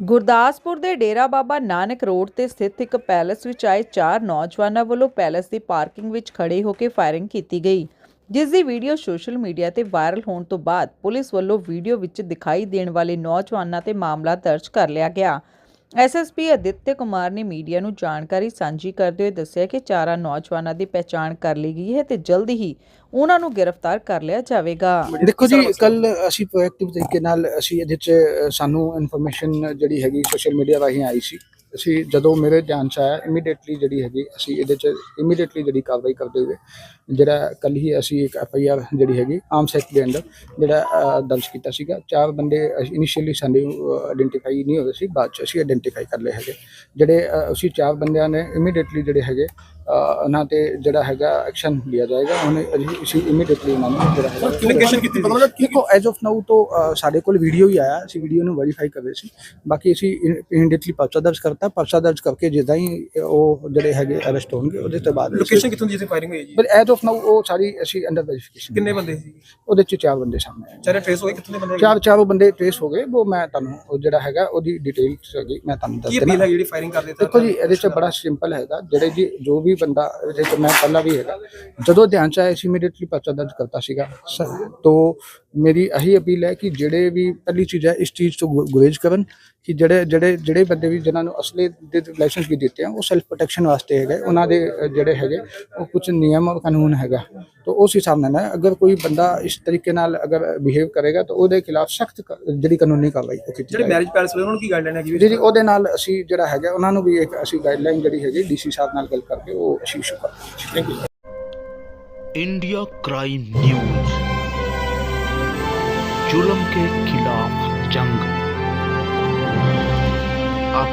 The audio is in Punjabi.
ਗੁਰਦਾਸਪੁਰ ਦੇ ਡੇਰਾ ਬਾਬਾ ਨਾਨਕ ਰੋਡ ਤੇ ਸਥਿਤ ਇੱਕ ਪੈਲੇਸ ਵਿੱਚ ਆਏ ਚਾਰ ਨੌਜਵਾਨਾਂ ਵੱਲੋਂ ਪੈਲੇਸ ਦੀ ਪਾਰਕਿੰਗ ਵਿੱਚ ਖੜੇ ਹੋ ਕੇ ਫਾਇਰਿੰਗ ਕੀਤੀ ਗਈ, ਜਿਸ ਦੀ ਵੀਡੀਓ ਸੋਸ਼ਲ ਮੀਡੀਆ ਤੇ ਵਾਇਰਲ ਹੋਣ ਤੋਂ ਬਾਅਦ ਪੁਲਿਸ ਵੱਲੋਂ ਵੀਡੀਓ ਵਿੱਚ ਦਿਖਾਈ ਦੇਣ ਵਾਲੇ ਨੌਜਵਾਨਾਂ ਤੇ ਮਾਮਲਾ ਦਰਜ ਕਰ ਲਿਆ ਗਿਆ। ਐਸਐਸਪੀ ਅਦਿੱਤਯ ਕੁਮਾਰ ਨੇ ਮੀਡੀਆ ਨੂੰ ਜਾਣਕਾਰੀ ਸਾਂਝੀ ਕਰਦੇ ਹੋਏ ਦੱਸਿਆ ਕਿ ਚਾਰਾਂ ਨੌਜਵਾਨਾਂ ਦੀ ਪਛਾਣ ਕਰ ਲਈ ਗਈ ਹੈ ਤੇ ਜਲਦੀ ਹੀ ਉਹਨਾਂ ਨੂੰ ਗ੍ਰਿਫਤਾਰ ਕਰ ਲਿਆ ਜਾਵੇਗਾ। ਦੇਖੋ ਜੀ ਕੱਲ ਅਸੀਂ ਪ੍ਰੋਐਕਟਿਵ ਤਰੀਕੇ ਨਾਲ ਅਸੀਂ ਇਹਦੇ ਚ ਅ, ਸਾਨੂੰ ਇਨਫੋਰਮੇਸ਼ਨ ਜਿਹੜੀ ਹੈਗੀ ਸੋਸ਼ਲ ਮੀਡੀਆ ਰਾਹੀਂ ਆਈ ਸੀ। ਅਸੀਂ ਜਦੋਂ ਮੇਰੇ ਧਿਆਨ ਚ ਆਇਆ ਇਮੀਡੀਏਟਲੀ ਜਿਹੜੀ ਹੈਗੀ, ਅਸੀਂ ਇਹਦੇ ਚ ਇਮੀਡੀਏਟਲੀ ਜਿਹੜੀ ਕਾਰਵਾਈ ਕਰਦੇ ਹੋਏ, ਜਿਹੜਾ ਕੱਲ ਹੀ ਅਸੀਂ ਇੱਕ ਐਫ ਆਈ ਆਰ ਜਿਹੜੀ ਹੈਗੀ, ਆਮ ਸੈਕਟ ਦੇ ਅੰਦਰ ਜਿਹੜਾ ਦਰਜ ਕੀਤਾ ਸੀਗਾ। ਚਾਰ ਬੰਦੇ ਇਨੀਸ਼ੀਅਲੀ ਸਾਨੂੰ ਆਇਡੈਂਟੀਫਾਈ ਨਹੀਂ ਹੋਏ ਸੀ, ਬਾਅਦ ਚ ਅਸੀਂ ਆਇਡੈਂਟੀਫਾਈ ਕਰ ਲਏ ਹੈਗੇ। ਜਿਹੜੇ ਅਸੀਂ ਚਾਰ ਬੰਦਿਆਂ ਨੇ ਇਮੀਡੀਏਟਲੀ ਜਿਹੜੇ ਹੈਗੇ ਉਹਨਾਂ ਤੇ ਜਿਹੜਾ ਹੈਗਾ ਐਕਸ਼ਨ ਲਿਆ ਜਾਏਗਾ ਉਹਨੇ ਅਸੀਂ- ਇਮੀਡੀਏਟਲੀ ਉਹਨਾਂ ਨੂੰ ਜਿਹੜਾ ਹੈਗਾ Application ਕੀਤੀ ਕੀ- ਦੇਖੋ ਐਜ਼ ਆਫ ਨਾਊ ਤੋਂ ਸਾਡੇ ਕੋਲ ਵੀਡੀਓ ਹੀ ਆਇਆ ਅਸੀਂ ਵੀਡੀਓ ਨੂੰ ਵੈਰੀਫਾਈ ਕਰ ਰਹੇ ਸੀ। ਬਾਕੀ ਅਸੀਂ ਇਮੀਡੀਏਟਲੀ ਪਰਚਾ ਦਰਜ ਕਰਤਾ ਪਰਚਾ ਦਰਜ ਕਰਕੇ ਜਿੱਦਾਂ ਹੀ ਉਹ ਜਿਹੜੇ ਹੈਗੇ ਅਰੈਸਟ ਹੋਣਗੇ ਉਹਦੇ ਤੋਂ ਬਾਅਦ ਲੋਕੇਸ਼ਨ ਕਿੱਥੋਂ ਦੀ ਫਾਇਰਿੰਗ ਹੋਈ ਜੀ? ਪਰ ਐਜ਼ ਆਫ ਨਾਊ ਉਹ ਸਾਰੀ ਅਸੀਂ ਅੰਡਰ ਵੈਰੀਫਿਕੇਸ਼ਨ ਕਿੰਨੇ ਬੰਦੇ ਸੀ? ਉਹਦੇ ਚ ਚਾਰ ਬੰਦੇ ਸਾਹਮਣੇ ਆਏ। ਚਾਰੇ ਟ੍ਰੇਸ ਹੋਏ ਕਿੱਥੋਂ ਦੇ ਬੰਦੇ? ਚਾਰ ਚਾਰੋਂ ਬੰਦੇ ਟ੍ਰੇਸ ਹੋ ਗਏ ਉਹ ਮੈਂ ਤੁਹਾਨੂੰ ਉਹ ਜਿਹੜਾ ਹੈਗਾ ਉਹਦੀ ਡਿਟੇਲਸ ਹੈਗੀ ਮੈਂ ਤੁਹਾਨੂੰ ਦੱਸ ਕੀ ਦੇਣਾ ਹੈ ਜਿਹੜੀ ਫਾਇਰਿੰਗ ਕਰਦੇ ਦੇਖੋ ਜੀ ਇਹਦੇ ਚ ਬੜਾ ਸਿੰਪਲ ਹੈਗਾ ਜਿਹੜੇ ਜੀ ਜੋ ਵੀ ਬੰਦਾ ਇਹਦੇ ਚ ਮੈਂ ਪਹਿਲਾਂ ਵੀ ਹੈਗਾ। ਜਦੋਂ ਧਿਆਨ ਚ ਆਇਆ ਸੀ ਇਮੀਡੀਏਟਲੀ ਪਰਚਾ ਦਰਜ ਕਰਤਾ ਸੀਗਾ। ਸ- ਮੇਰੀ ਇਹੀ ਅਪੀਲ ਹੈ ਕਿ ਜਿਹੜੇ ਵੀ ਪਹਿਲੀ ਚੀਜ਼ ਹੈ, ਇਸ ਚੀਜ਼ ਤੋਂ ਗੁਰੇਜ਼ ਕਰਨ। ਕਿ ਜਿਹੜੇ ਜਿਹੜੇ ਜਿਹੜੇ ਬੰਦੇ ਵੀ ਜਿਨ੍ਹਾਂ ਨੂੰ ਅਸਲੇ ਦੇ ਲਾਇਸੈਂਸ ਵੀ ਦਿੱਤੇ ਆ ਉਹ ਸੈਲਫ ਪ੍ਰੋਟੈਕਸ਼ਨ ਵਾਸਤੇ ਹੈਗੇ ਉਹਨਾਂ ਦੇ ਅ, ਜਿਹੜੇ ਹੈਗੇ ਉਹ ਕੁਝ ਨਿਯਮ ਔਰ ਕਾਨੂੰਨ ਹੈਗਾ ਤੋ ਉਸ ਹਿਸਾਬ ਨਾਲ ਨਾ ਅਗਰ ਕੋਈ ਬੰਦਾ ਇਸ ਤਰੀਕੇ ਨਾਲ ਅਗਰ ਬਿਹੇਵ ਕਰੇਗਾ ਤਾਂ ਉਹਦੇ ਖਿਲਾਫ ਸਖਤ ਜਿਹੜੀ ਕਾਨੂੰਨੀ ਕਾਰਵਾਈ ਉਹ ਕੀਤੀ ਜਿਹੜੇ ਜਾਏਗੀ ਮੈਰਿਜ ਪੈਲਸ ਵਾਲੇ ਉਹਨਾਂ ਨੂੰ ਕੀ ਗਾਈਡਲਾਈਨ ਹੈਗੀ ਜੀ ਜੀ ਉਹਦੇ ਨਾਲ ਅਸੀਂ ਜਿਹੜਾ ਹੈਗਾ ਉਹਨਾਂ ਨੂੰ ਵੀ ਇੱਕ ਅਸੀਂ ਗਾਈਡਲਾਈਨ ਜਿਹੜੀ ਹੈਗੀ ਡੀਸੀ ਸਾਹਿਬ ਨਾਲ ਗੱਲ ਕਰਕੇ ਉਹ ਅਸੀਂ ਇਸ਼ੂ ਕਰਾਂਗੇ thank you India crime news जुल्म के खिलाफ जंग आप